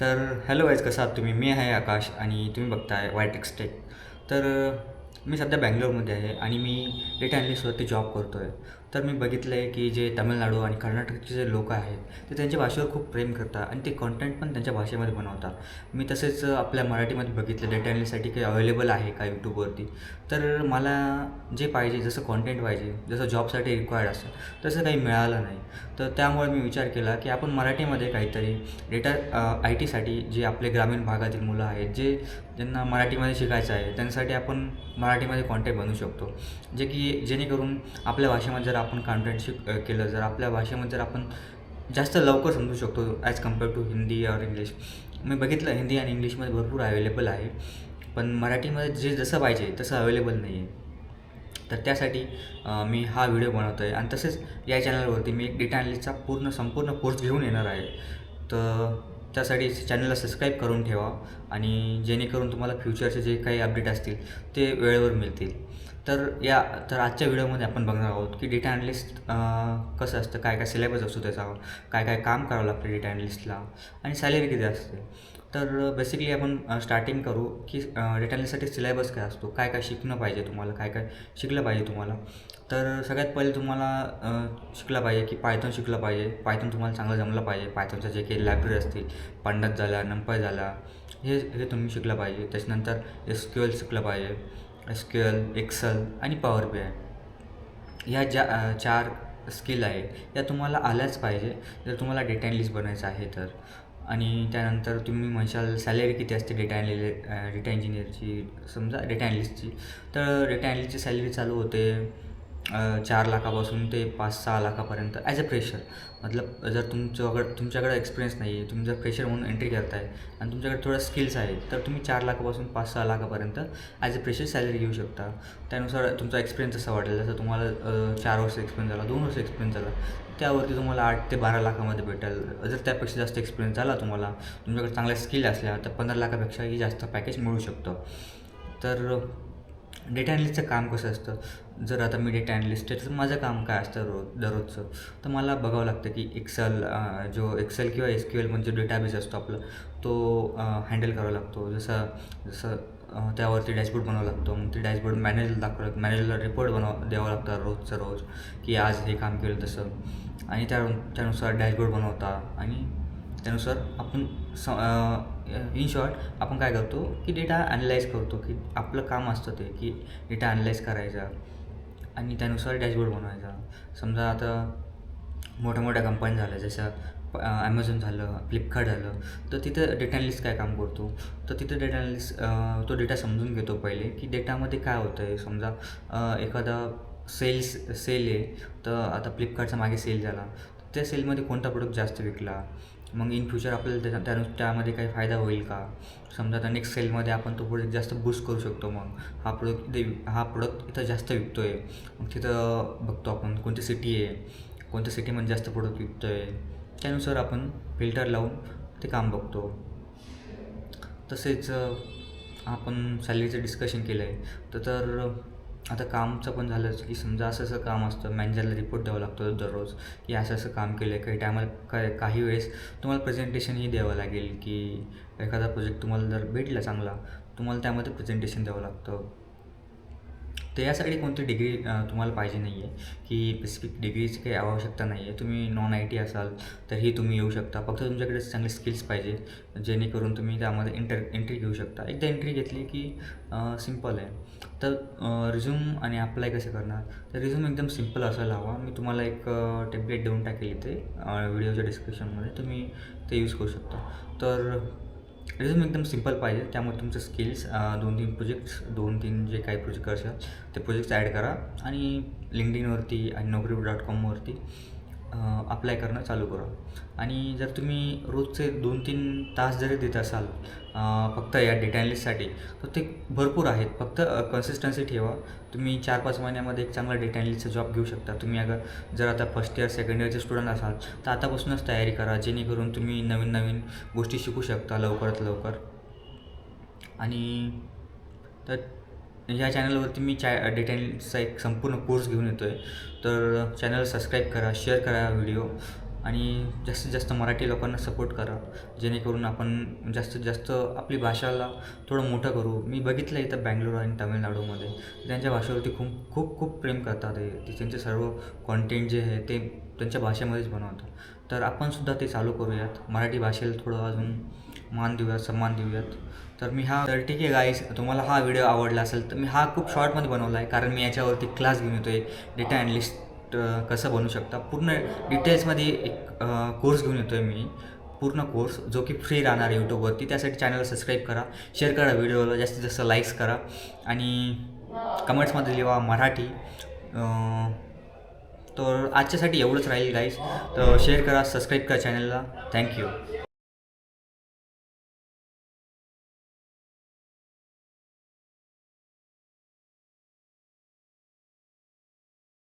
तर hello wise कसं आहात तुम्ही? मी आहे आकाश आणि तुम्ही बघताय वाईट एक्सटेक तर मी सध्या बँगलोरमध्ये आहे आणि मी डेटा ॲनालिस्टवरती जॉब करतो आहे तर मी बघितलं आहे की जे तामिळनाडू आणि कर्नाटकचे जे लोक आहेत ते त्यांच्या भाषेवर खूप प्रेम करतात आणि ते कॉन्टेंट पण त्यांच्या भाषेमध्ये बनवतात. मी तसेच आपल्या मराठीमध्ये बघितलं डेटा ॲनालिस्टसाठी काही अवेलेबल आहे का यूट्यूबवरती तर मला जे पाहिजे जसं कॉन्टेंट पाहिजे जसं जॉबसाठी रिक्वायर्ड असेल तसं काही मिळालं नाही. तर त्यामुळे मी विचार केला की आपण मराठीमध्ये काहीतरी डेटा आय टीसाठी जे आपले ग्रामीण भागातील मुलं आहेत जे ज्यांना मराठीमध्ये शिकायचं आहे त्यांच्यासाठी आपण मराठीमध्ये कॉन्टेंट बनवू शकतो. जे की जेणेकरून आपल्या भाषेमध्ये जर आपण कॉन्टेंट केलं जर आपल्या भाषेमध्ये जर आपण जास्त लवकर समजू शकतो ॲज कंपेअर टू हिंदी और इंग्लिश मी बघितलं हिंदी आणि इंग्लिशमध्ये भरपूर अवेलेबल आहे पण मराठीमध्ये जे जसं पाहिजे तसं अवेलेबल नाही आहे. तर त्यासाठी मी हा व्हिडिओ बनवतो आहे आणि तसेच या चॅनलवरती मी एक डेटा अनालिस्टचा पूर्ण संपूर्ण कोर्स घेऊन येणार आहे. तर त्यासाठी चॅनलला सबस्क्राईब करून ठेवा आणि जेणेकरून तुम्हाला फ्युचरचे जे काही अपडेट असतील ते वेळेवर मिळतील. तर या तर आजच्या व्हिडिओमध्ये आपण बघणार आहोत की डेटा अनालिस्ट कसं असतं काय काय सिलेबस असतो त्याचा काय काय काम करावं लागतं डेटा अनालिस्टला आणि सॅलरी किती असते. तर बेसिकली आपण स्टार्टिंग करू की डेटा अनालिस्टसाठी सिलेबस काय असतो काय काय शिकणं पाहिजे तुम्हाला काय काय शिकलं पाहिजे तुम्हाला. तर सगळ्यात पहिले तुम्हाला शिकलं पाहिजे की पायथॉन शिकलं पाहिजे. पायथॉन तुम्हाला चांगलं जमलं पाहिजे. पायथॉनच्या जे काही लायब्ररी असतील पंडत झाला नंपाय झाला हे हे तुम्ही शिकलं पाहिजे. त्याच्यानंतर एस क्यू एल शिकलं पाहिजे. एल एक्सल आणि पॉवर बी आय ह्या ज्या चार स्किल आहे या तुम्हाला आल्याच पाहिजे. जर तुम्हाला डेटा ॲनालिस्ट बनायचं आहे तर. आणि त्यानंतर तुम्ही म्हणशाल सॅलरी किती असते डेटा ॲनलि डेटा इंजिनियरची समजा डेटा ॲनालिस्टची तर डेटा ॲनालिस्टची सॅलरी चालू होते चार लाखापासून ते पाच सहा लाखापर्यंत ॲज अ फ्रेशर मतलब जर तुमच्याकडं तुमच्याकडं एक्सपिरियन्स नाही आहे तुम्ही जर फ्रेशर म्हणून एंट्री करताय आणि तुमच्याकडे थोडं स्किल्स आहेत तर तुम्ही चार लाखापासून पाच सहा लाखापर्यंत ॲज अ फ्रेशर सॅलरी घेऊ शकता. त्यानुसार तुमचा एक्सपिरियन्स असा वाटेल जसं तुम्हाला चार वर्ष एक्सपिरियन्स झाला दोन वर्ष एक्सपिरियन्स झाला त्यावरती तुम्हाला आठ ते बारा लाखामध्ये भेटेल. जर त्यापेक्षा जास्त एक्सपिरियन्स झाला तुम्हाला तुमच्याकडे चांगल्या स्किल असल्या तर पंधरा लाखापेक्षाही जास्त पॅकेज मिळू शकतं. तर डेटा ॲनालिस्टचं काम कसं असतं? जर आता मी डेटा ॲनलिस्ट आहे तर माझं काम काय असतं रोज दररोजचं? तर मला बघावं लागतं की एक्सेल जो एक्सेल किंवा एस क्यू एल म्हणजे जो डेटाबेस असतो आपला तो हँडल करावा लागतो. जसं जसं त्यावरती डॅशबोर्ड बनवावं लागतो. मग ते डॅशबोर्ड मॅनेजरला दाखवावं लागतं मॅनेजरला रिपोर्ट बनव द्यावं लागतं रोजचं रोज की आज हे काम केलं तसं. आणि त्या त्यानुसार डॅशबोर्ड बनवता. आणि त्यानुसार आपण स इन शॉर्ट आपण काय करतो की डेटा ॲनालाइज करतो की आपलं काम असतं ते की डेटा ॲनालाइज करायचा. आणि त्यानुसार डॅशबोर्ड बनवायचा. समजा आता मोठ्या मोठ्या कंपन्या झाल्या जसं ॲमेझॉन झालं फ्लिपकार्ट झालं तर तिथं डेटा अनालिस्ट काय काम करतो? तर तिथं डेटा अनालिस्ट तो डेटा समजून घेतो पहिले की डेटामध्ये काय होतं आहे समजा एखादा सेल्स सेल आहे तर आता फ्लिपकार्टचा मागे सेल झाला. त्या सेलमध्ये कोणता प्रोडक्ट जास्त विकला? मग इन फ्युचर आपल्याला त्याच्या त्या त्यामध्ये काही फायदा होईल का? समजा आता नेक्स्ट सेलमध्ये आपण तो प्रोडक्ट जास्त बूस्ट करू शकतो मग. हा प्रोडक्ट इथे हा प्रोडक्ट इथं जास्त विकतो आहे मग तिथं बघतो आपण कोणती सिटी आहे. कोणत्या सिटीमध्ये जास्त प्रोडक्ट विकतो आहे त्यानुसार आपण फिल्टर लावून ते काम बघतो. तसेच आपण सॅलरीचं डिस्कशन केलं आहे तर तर आता कामचं पण झालंच की समजा असं असं काम असतं मॅनेजरला रिपोर्ट द्यावा लागतो दररोज की असं असं काम केलं आहे काही टायमाला काय काही वेळेस तुम्हाला प्रेझेंटेशनही द्यावं लागेल की एखादा प्रोजेक्ट तुम्हाला जर भेटला चांगला तुम्हाला त्यामध्ये प्रेझेंटेशन द्यावं लागतं. तर यासाठी कोणती डिग्री तुम्हाला पाहिजे नाही आहे की स्पेसिफिक डिग्रीची काही आवश्यकता नाही आहे तुम्ही नॉन आय टी असाल तरीही तुम्ही येऊ शकता. फक्त तुमच्याकडे चांगले स्किल्स पाहिजे जेणेकरून तुम्ही त्यामध्ये इंटर एंट्री घेऊ शकता. एकदा एंट्री घेतली की सिंपल आहे. तर रिझ्यूम आणि अप्लाय कसं करणार? तर रिझ्यूम एकदम सिंपल असायला हवा. मी तुम्हाला एक टेम्पलेट देऊन टाकेल इथे व्हिडिओच्या डिस्क्रिप्शनमध्ये तुम्ही ते यूज करू शकता. तर रिझ्यूम एकदम सिंपल पाहिजे. त्यामुळे तुमचं स्किल्स दोन तीन प्रोजेक्ट्स दोन तीन जे काही प्रोजेक्ट असेल ते प्रोजेक्ट्स ॲड करा. आणि लिंकडिनवरती आणि नोकरी डॉट कॉमवरती अप्लाय करणं चालू करा. आणि जर तुम्ही रोजचे दोन तीन तास जरी देत असाल फक्त या डेटा ॲनालिस्टसाठी तर ते भरपूर आहेत. फक्त कन्सिस्टन्सी ठेवा. तुम्ही चार पाच महिन्यामध्ये एक चांगला डेटा ॲनालिस्टचा जॉब घेऊ शकता. तुम्ही अगर जर आता फर्स्ट इयर सेकंड इयरचे स्टुडंट असाल तर आतापासूनच तयारी करा. जेणेकरून तुम्ही नवीन नवीन गोष्टी शिकू शकता लवकरात लवकर. आणि तर ह्या चॅनलवरती मी चॅ डिटेलचा एक संपूर्ण कोर्स घेऊन येतो आहे तर चॅनल सबस्क्राईब करा शेअर करा व्हिडिओ आणि जास्तीत जास्त मराठी लोकांना सपोर्ट करा. जेणेकरून आपण जास्तीत जास्त आपली भाषाला थोडं मोठं करू. मी बघितलं इथं बँगलोर आणि तामिळनाडूमध्ये. त्यांच्या भाषेवरती खूप खूप खूप प्रेम करतात हे. ते त्यांचे सर्व कॉन्टेंट जे आहे ते त्यांच्या भाषेमध्येच बनवतात. तर आपणसुद्धा ते चालू करूयात. मराठी भाषेला थोडं अजून मान देऊयात सन्मान देऊयात. तर मी हा तर ठीक आहे गाईस तुम्हाला हा व्हिडिओ आवडला असेल तर मी हा खूप शॉर्टमध्ये बनवला आहे कारण मी याच्यावरती क्लास घेऊन येतो आहे डेटा ॲनलिस्ट कसं बनवू शकता. पूर्ण डिटेल्समध्ये एक कोर्स घेऊन येतो आहे मी. पूर्ण कोर्स जो की फ्री राहणार आहे यूट्यूबवरती त्यासाठी चॅनलला सबस्क्राईब करा शेअर करा व्हिडिओला जास्तीत जास्त लाईक्स करा. आणि कमेंट्समध्ये लिहा मराठी. तर आजच्यासाठी एवढंच राहील गाईस तर शेअर करा सबस्क्राईब करा चॅनलला थँक्यू